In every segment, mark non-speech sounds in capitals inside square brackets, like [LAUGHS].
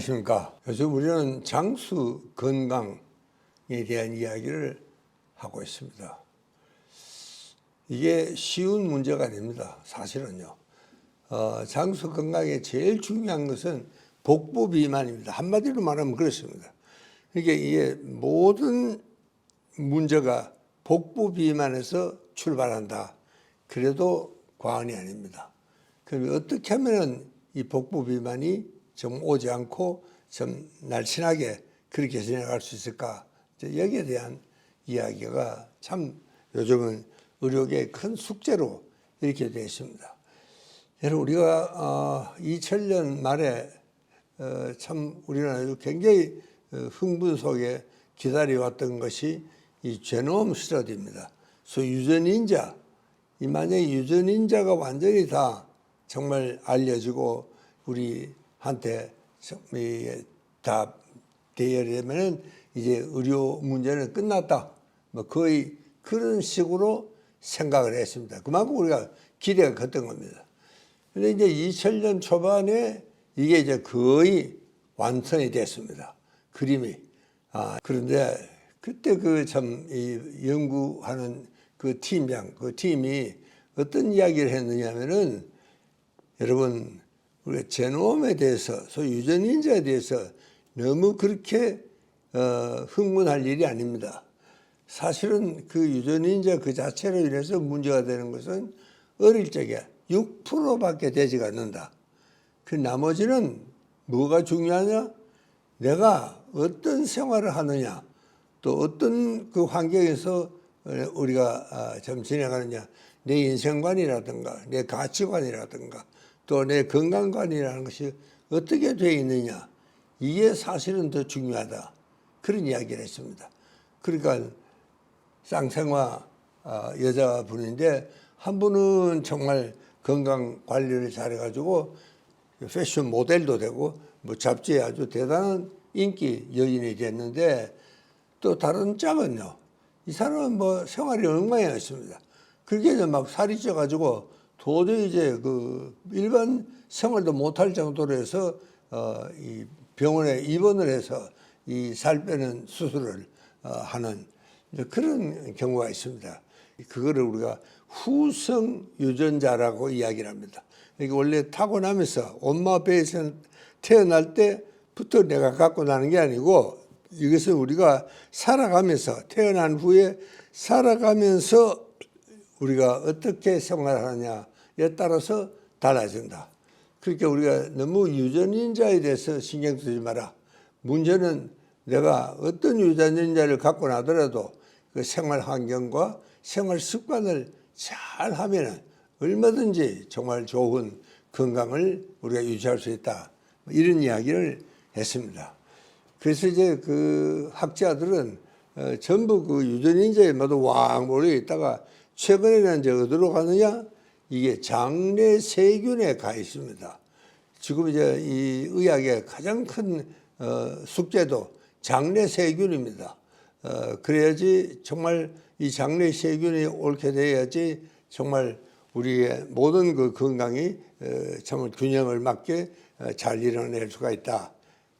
안녕하십니까. 요즘 우리는 장수 건강에 대한 이야기를 하고 있습니다. 이게 쉬운 문제가 아닙니다. 사실은요. 어, 장수 건강에 제일 중요한 것은 복부 비만입니다. 한마디로 말하면 그렇습니다. 그러니까 이게 모든 문제가 복부 비만에서 출발한다. 그래도 과언이 아닙니다. 그럼 어떻게 하면은 이 복부 비만이 좀 오지 않고 좀 날씬하게 그렇게 지나갈 수 있을까? 여기에 대한 이야기가 참 요즘은 의료계의 큰 숙제로 이렇게 되어 있습니다. 여러분 우리가 어, 2000년 말에 어, 참 우리나라에서 굉장히 어, 흥분 속에 기다려왔던 것이 이 제노움 스터디입니다. 소위 유전인자, 이 만약에 유전인자가 완전히 다 정말 알려지고 우리 한테 다 대열되면은 이제 의료 문제는 끝났다. 뭐 거의 그런 식으로 생각을 했습니다. 그만큼 우리가 기대가 컸던 겁니다. 근데 이제 2000년 초반에 이게 이제 거의 완성이 됐습니다. 그림이. 아, 그런데 그때 그 참 이 연구하는 그 팀장, 그 팀이 어떤 이야기를 했느냐면은 여러분 우리가 제노음에 대해서 소위 유전인자에 대해서 너무 그렇게 어, 흥분할 일이 아닙니다. 사실은 그 유전인자 그 자체로 인해서 문제가 되는 것은 어릴 적에 6%밖에 되지가 않는다. 그 나머지는 뭐가 중요하냐? 내가 어떤 생활을 하느냐, 또 어떤 그 환경에서 우리가 아, 좀 지내가느냐, 내 인생관이라든가, 내 가치관이라든가, 또 내 건강관이라는 것이 어떻게 되어 있느냐, 이게 사실은 더 중요하다. 그런 이야기를 했습니다. 그러니까 쌍생화 아, 여자분인데 한 분은 정말 건강 관리를 잘해가지고 패션 모델도 되고 뭐 잡지에 아주 대단한 인기 여인이 됐는데 또 다른 짝은요. 이 사람은 뭐 생활이 엉망이었습니다. 이제 막 살이 쪄가지고 도저히 이제 그 일반 생활도 못할 정도로 해서 어 이 병원에 입원을 해서 이 살 빼는 수술을 어 하는 그런 경우가 있습니다. 그거를 우리가 후성 유전자라고 이야기를 합니다. 이게 원래 타고나면서 엄마 배에서 태어날 때부터 내가 갖고 나는 게 아니고 이것은 우리가 살아가면서 태어난 후에 살아가면서 우리가 어떻게 생활하느냐 에 따라서 달라진다. 그러니까 우리가 너무 유전인자에 대해서 신경 쓰지 마라. 문제는 내가 어떤 유전인자를 갖고 나더라도 그 생활 환경과 생활 습관을 잘 하면은 얼마든지 정말 좋은 건강을 우리가 유지할 수 있다. 이런 이야기를 했습니다. 그래서 이제 그 학자들은 어, 전부 그 유전인자에 모두 왕 몰려 있다가 최근에는 이제 어디로 가느냐? 이게 장내 세균에 가 있습니다. 지금 이제 이 의학의 가장 큰 어, 숙제도 장내 세균입니다. 어, 그래야지 정말 이 장내 세균이 옳게 돼야지 정말 우리의 모든 그 건강이 어, 정말 균형을 맞게 어, 잘 이뤄낼 수가 있다.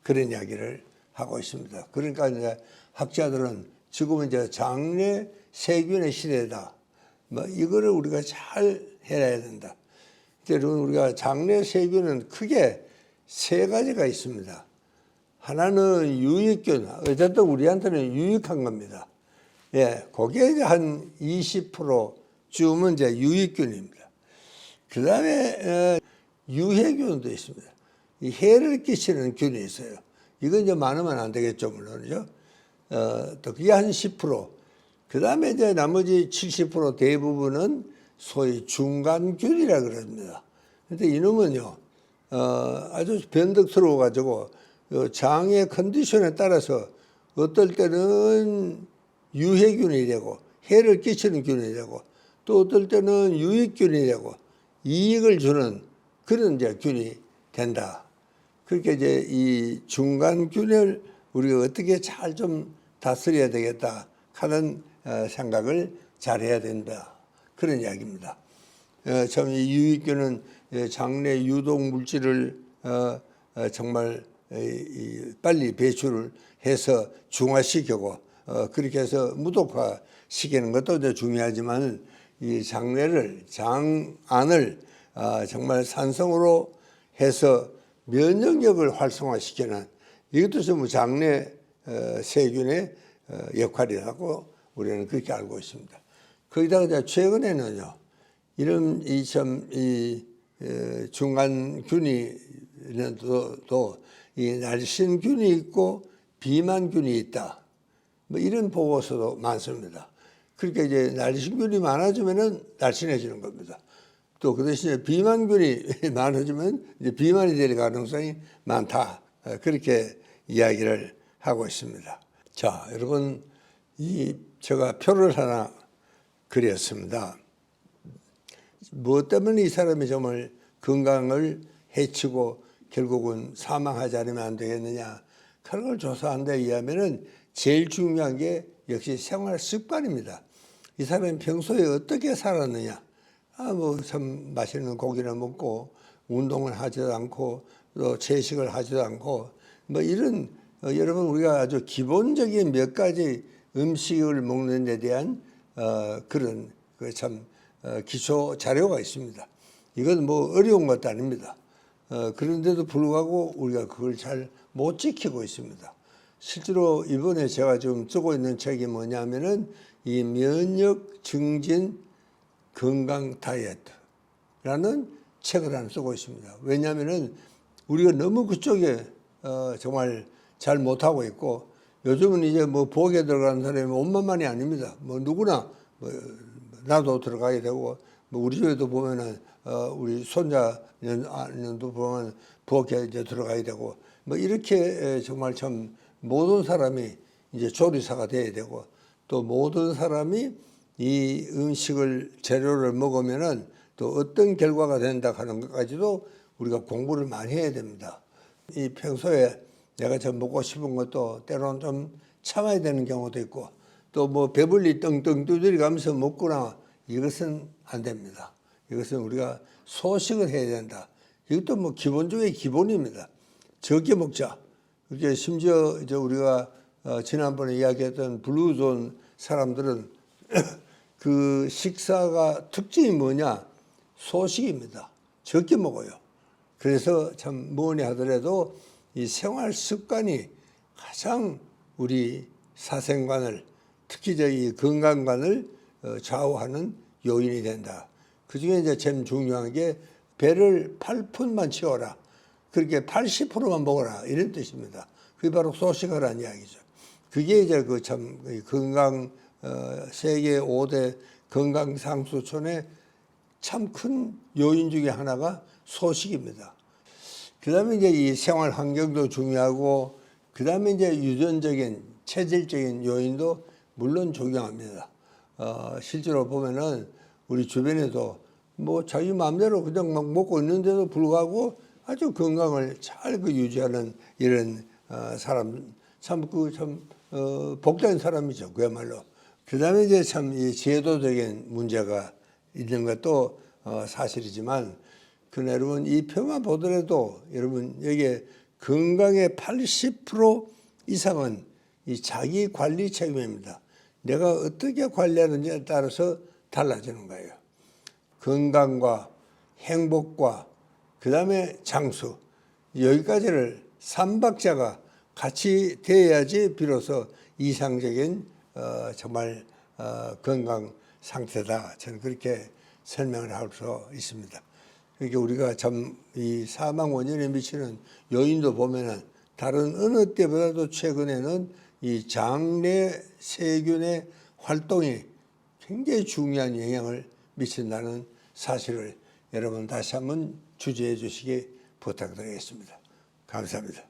그런 이야기를 하고 있습니다. 그러니까 이제 학자들은 지금은 이제 장내 세균의 시대다. 뭐 이거를 우리가 잘 해야 된다. 여러분 우리가 장내 세균은 크게 세 가지가 있습니다. 하나는 유익균, 어쨌든 우리한테는 유익한 겁니다. 예, 그게 이제 한 20%쯤은 이제 유익균입니다. 그 다음에 유해균도 있습니다. 이 해를 끼치는 균이 있어요. 이건 이제 많으면 안 되겠죠, 물론이죠. 어, 또 그게 한 10%. 그 다음에 이제 나머지 70% 대부분은 소위 중간균이라 그럽니다. 근데 이놈은요, 어, 아주 변덕스러워 가지고 장의 컨디션에 따라서 어떨 때는 유해균이 되고 해를 끼치는 균이 되고 또 어떨 때는 유익균이 되고 이익을 주는 그런 이제 균이 된다. 그렇게 이제 이 중간균을 우리가 어떻게 잘 좀 다스려야 되겠다 하는 어, 생각을 잘 해야 된다. 그런 이야기입니다. 어, 참이 유익균은 장내 유독 물질을 어, 정말 이, 이 빨리 배출을 해서 중화시키고 어, 그렇게 해서 무독화 시키는 것도 중요하지만 이 장내를 장안을 아, 정말 산성으로 해서 면역력을 활성화시키는 이것도 전부 장내 어, 세균의 어, 역할이라고 우리는 그렇게 알고 있습니다. 거기다가 이제 최근에는요 이런 이참이 어, 중간균이는 또이 날씬균이 있고 비만균이 있다. 뭐 이런 보고서도 많습니다. 그러니까 이제 날씬균이 많아지면은 날씬해지는 겁니다. 또 그 대신에 비만균이 [LAUGHS] 많아지면 이제 비만이 될 가능성이 많다. 어, 그렇게 이야기를 하고 있습니다. 자, 여러분 이 제가 표를 하나 그렸습니다. 무엇 때문에 이 사람이 정말 건강을 해치고 결국은 사망하지 않으면 안 되겠느냐. 그런 걸 조사한 데 의하면은 제일 중요한 게 역시 생활 습관입니다. 이 사람이 평소에 어떻게 살았느냐. 아, 뭐 참 맛있는 고기를 먹고 운동을 하지도 않고 또 채식을 하지도 않고 뭐 이런 어, 여러분 우리가 아주 기본적인 몇 가지 음식을 먹는 데 대한 어, 그런 그참 어, 기초 자료가 있습니다. 이건 뭐 어려운 것도 아닙니다. 어, 그런데도 불구하고 우리가 그걸 잘 못 지키고 있습니다. 실제로 이번에 제가 지금 쓰고 있는 책이 뭐냐면은 이 면역 증진 건강 다이어트라는 책을 하나 쓰고 있습니다. 왜냐하면은 우리가 너무 그쪽에 어, 정말 잘 못하고 있고 요즘은 이제 뭐 부엌에 들어가는 사람이 온만만이 아닙니다. 뭐 누구나 뭐 나도 들어가야 되고 뭐 우리 집에도 보면은 어, 우리 손자년도 보면 부엌에 이제 들어가야 되고 뭐 이렇게 에, 정말 참 모든 사람이 이제 조리사가 돼야 되고 또 모든 사람이 이 음식을 재료를 먹으면은 또 어떤 결과가 된다 하는 것까지도 우리가 공부를 많이 해야 됩니다. 이 평소에 내가 좀 먹고 싶은 것도 때로는 좀 참아야 되는 경우도 있고 또 뭐 배불리 떵떵 두드리 가면서 먹거나 이것은 안 됩니다. 이것은 우리가 소식을 해야 된다. 이것도 뭐 기본 중의 기본입니다. 적게 먹자. 그게 심지어 이제 우리가 어, 지난번에 이야기했던 블루존 사람들은 [CLEARS THROAT] 그 식사가 특징이 뭐냐? 소식입니다. 적게 먹어요. 그래서 참 뭐니 하더라도 이 생활 습관이 가장 우리 사생관을 특히 저희 건강관을 어, 좌우하는 요인이 된다. 그 중에 이제 제일 중요한 게 배를 8푼만 채워라. 그렇게 80%만 먹어라. 이런 뜻입니다. 그게 바로 소식하라는 이야기죠. 그게 이제 그 참 건강, 어, 세계 5대 건강 상수촌의 참 큰 요인 중에 하나가 소식입니다. 그 다음에 이제 이 생활 환경도 중요하고, 그 다음에 이제 유전적인, 체질적인 요인도 물론 중요합니다. 어, 실제로 보면은 우리 주변에도 뭐 자기 마음대로 그냥 막 먹고 있는데도 불구하고 아주 건강을 잘 그 유지하는 이런 어, 사람 참그참 어, 복된 사람이죠 그야말로. 그 다음에 이제 참 이 제도적인 문제가 있는 것도 어, 사실이지만 그 여러분 이 표만 보더라도 여러분 여기에 건강의 80% 이상은 이 자기 관리 책임입니다. 내가 어떻게 관리하느냐에 따라서 달라지는 거예요. 건강과 행복과 그 다음에 장수 여기까지를 삼박자가 같이 돼야지 비로소 이상적인 어, 정말 어, 건강 상태다. 저는 그렇게 설명을 할 수 있습니다. 그러니까 우리가 참 이 사망 원인에 미치는 요인도 보면은 다른 어느 때보다도 최근에는 이 장내 세균의 활동이 굉장히 중요한 영향을 미친다는 사실을 여러분 다시 한번 주제해 주시기 부탁드리겠습니다. 감사합니다.